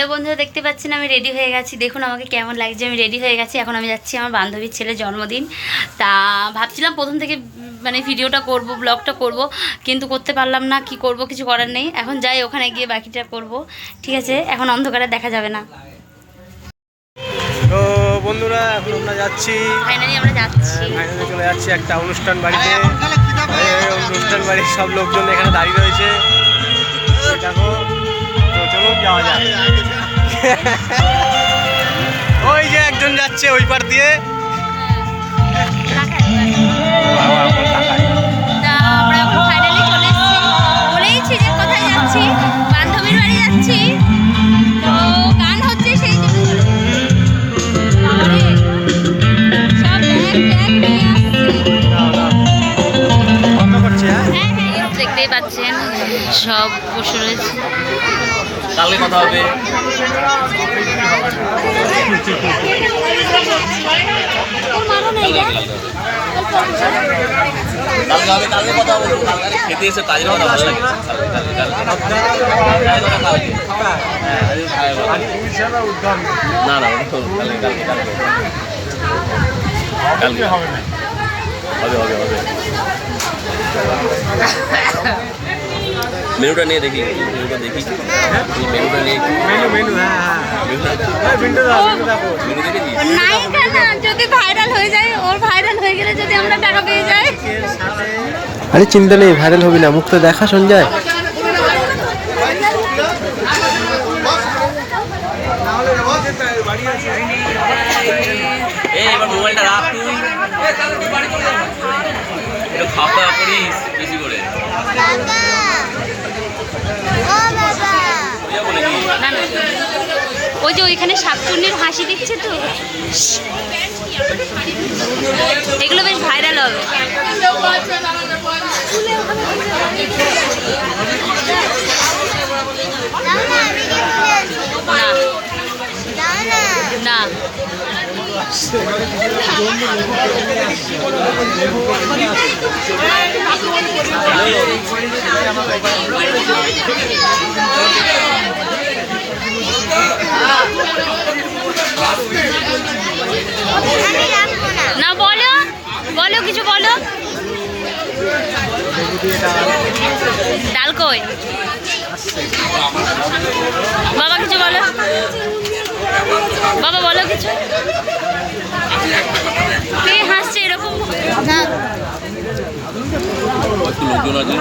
Hello বন্ধুরা দেখতে পাচ্ছেন আমি রেডি হয়ে গেছি। দেখুন আমাকে কেমন লাগছে আমি রেডি হয়ে গেছি। এখন আমি যাচ্ছি আমার বান্ধবীর ছেলের জন্মদিন। তা ভাবছিলাম প্রথম থেকে মানে ভিডিওটা করব ব্লগটা করব কিন্তু করতে পারলাম না কি করব কিছু করার নেই। এখন যাই ওখানে গিয়ে বাকিটা করব। ঠিক আছে এখন অন্ধকারে দেখা যাবে না। তো বন্ধুরা এখন আমরা যাচ্ছি। ফাইনালি আমরা যাচ্ছি। ফাইনালে চলে যাচ্ছি একটা অনুষ্ঠান বাড়িতে। অনুষ্ঠান বাড়ির সব লোকজন এখানে দাঁড়িয়ে রয়েছে। দেখো যাওয়া যাক। ওই যে একজন যাচ্ছে ওই পার দিয়ে। হ্যাঁ? হ্যাঁ হ্যাঁ দেখতেই পাচ্ছেন। সব বসে রয়েছে। কালকে কথা হবে। কালকে হবে, কালকে কথা হবে। খেতে এসে কাজের কথা ভালো লাগে। না না কালকে কালকে কালকে হবে হবে হবে। মেনুটা নিয়ে দেখি মেনুটা দেখি এই মেনুটা নিয়ে মেনু মেনু হ্যাঁ মেনুটা দাও দেখেছি নায়িকা না যদি ভাইরাল হয়ে যায় ওর ভাইরাল হয়ে গেলে যদি আমরা টাকা পেয়ে যাই আরে চিন্তা নেই ভাইরাল হবি না মুখ তো দেখা সঞ্জয়। এই এবার মোবাইলটা রাখ তুই। খাওয়া দাওয়া করিস বেশি করে হয়ে যাব নাকি না না ওই যে ওইখানে শাকচুন্নির হাসি দিচ্ছে তো। এগুলো বেশ ভাইরাল হবে। না। না না বলো বলো কিছু বলো ডাল কই? বাবা কিছু বলো। বাবা বলো কিছু। কে হাসছে এরকম? লোকজন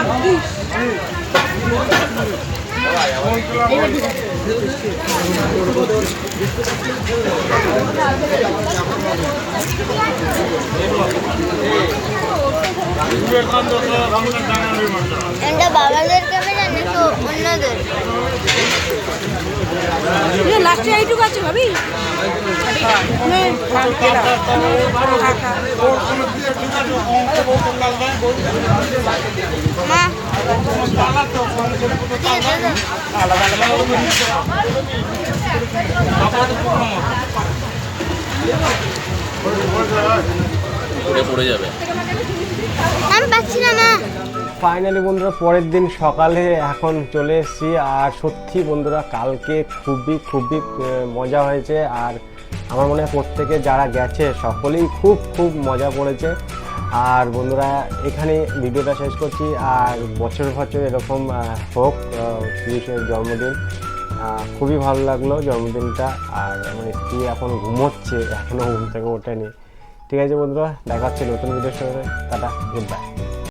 এটা বাবাদের ক্যামেরা নাকি অন্যদের লাস্টে এইটুকু আছে ভাবি পড়ে যাবে ফাইনালি বন্ধুরা, পরের দিন সকালে এখন চলে এসেছি। আর সত্যি বন্ধুরা, কালকে খুবই খুবই মজা হয়েছে। আর আমার মনে হয় প্রত্যেকে যারা গেছে, সকলেই খুব খুব মজা করেছে। আর বন্ধুরা, এখানে ভিডিওটা শেষ করছি। আর বছর বছর এরকম হোক পুলিশের জন্মদিন। খুবই ভালো লাগল জন্মদিনটা। আর আমার স্ত্রী এখন ঘুমোচ্ছে এখনও ঘুম থেকে ওঠেনি। ঠিক আছে বন্ধুরা, দেখা হচ্ছে নতুন ভিডিওর সঙ্গে। Tata good bye